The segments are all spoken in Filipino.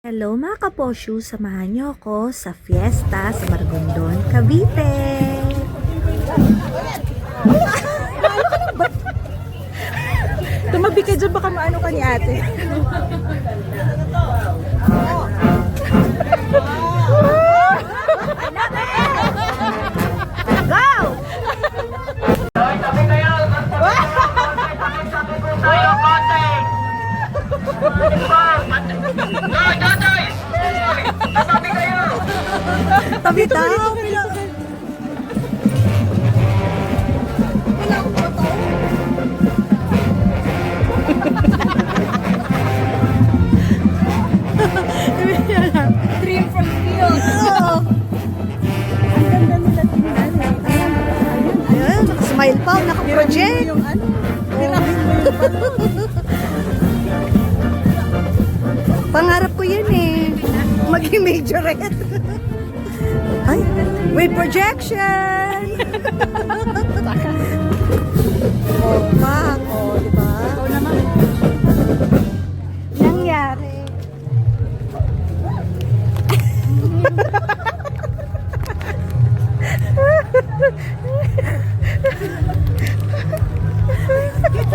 Hello mga kaposyo, samahan niyo ako sa fiesta sa Margondon, Cavite. Tumabi ka dyan, baka maano ka ni ate. Tabi daw! Dream from field. Oo. Ang ganda nila tingnan. Ayan, nakasmile pa, nakaproject. Yung ano, yung balon. Pangarap ko yan eh. Maging majorette. Ay, with projection! oh, pak. Oh, di ba? Ikaw naman. Nangyari.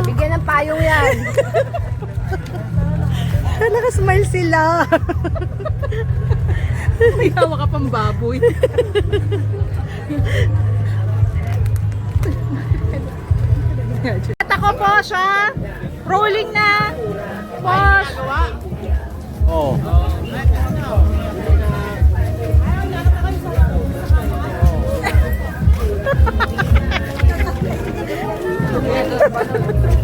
Bigyan ng payong yan. Nakasmile sila. May hawak ka pang baboy. At ako po siya. Rolling na. Boss. Oh.